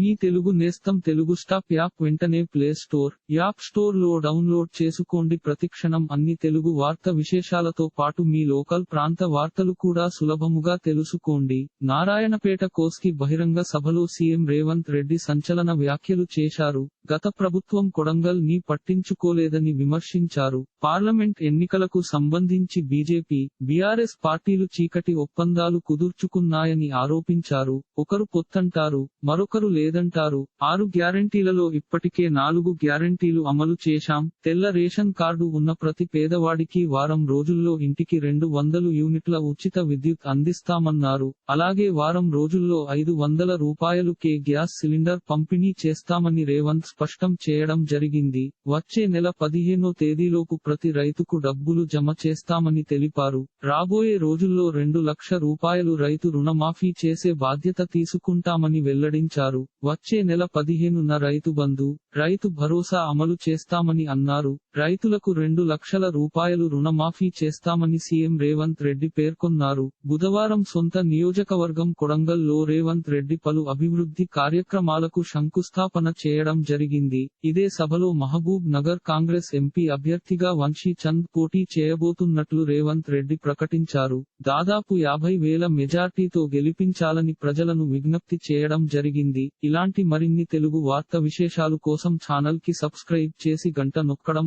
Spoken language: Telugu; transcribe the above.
మీ తెలుగు నేస్తం తెలుగు స్టాప్ యాప్ వెంటనే ప్లే స్టోర్ యాప్ స్టోర్లో డౌన్లోడ్ చేసుకోండి. ప్రతిక్షణం అన్ని తెలుగు వార్త విశేషాలతో పాటు మీ లోకల్ ప్రాంత వార్తలు కూడా సులభముగా తెలుసుకోండి. నారాయణపేట కోస్కి బహిరంగ సభలో సీఎం రేవంత్ రెడ్డి సంచలన వ్యాఖ్యలు చేశారు. గత ప్రభుత్వం కొడంగల్ని పట్టించుకోలేదని విమర్శించారు. పార్లమెంట్ ఎన్నికలకు సంబంధించి బీజేపీ బీఆర్ఎస్ పార్టీలు చీకటి ఒప్పందాలు కుదుర్చుకున్నాయని ఆరోపించారు. ఒకరు పొత్తంటారు మరొకరు లేదంటారు. ఆరు గ్యారంటీలలో ఇప్పటికే నాలుగు గ్యారంటీలు అమలు చేశాం. తెల్ల రేషన్ కార్డు ఉన్న ప్రతి పేదవాడికి వారం రోజుల్లో ఇంటికి రెండు వందలు యూనిట్ల ఉచిత విద్యుత్ అందిస్తామన్నారు. అలాగే వారం రోజుల్లో ఐదు వందల రూపాయలు కే గ్యాస్ సిలిండర్ పంపిణీ చేస్తామని రేవంత్ స్పష్టం చేయడం జరిగింది. వచ్చే నెల పదిహేనో తేదీలోపు ప్రతి రైతుకు డబ్బులు జమ చేస్తామని తెలిపారు. రాబోయే రోజుల్లో రెండు లక్ష రూపాయలు రైతు రుణమాఫీ చేసే బాధ్యత తీసుకుంటామని వెల్లడించారు. వచ్చే నెల పదిహేనున రైతు బంధు రైతు భరోసా అమలు చేస్తామని అన్నారు. రైతులకు రెండు లక్షల రూపాయలు రుణమాఫీ చేస్తామని సీఎం రేవంత్ రెడ్డి పేర్కొన్నారు. బుధవారం సొంత నియోజకవర్గం కొడంగల్లో రేవంత్ రెడ్డి పలు అభివృద్ధి కార్యక్రమాలకు శంకుస్థాపన చేయడం జరిగింది. ఇదే సభలో మహబూబ్ నగర్ కాంగ్రెస్ ఎంపీ అభ్యర్థిగా వంశీ చంద్ పోటీ చేయబోతున్నట్లు రేవంత్ రెడ్డి ప్రకటించారు. దాదాపు యాభై వేల మెజార్టీతో గెలిపించాలని ప్రజలను విజ్ఞప్తి చేయడం జరిగింది. ఇలాంటి మరిన్ని తెలుగు వార్త విశేషాలు కోసం ఛానల్కి సబ్స్క్రైబ్ చేసి గంట నొక్కడం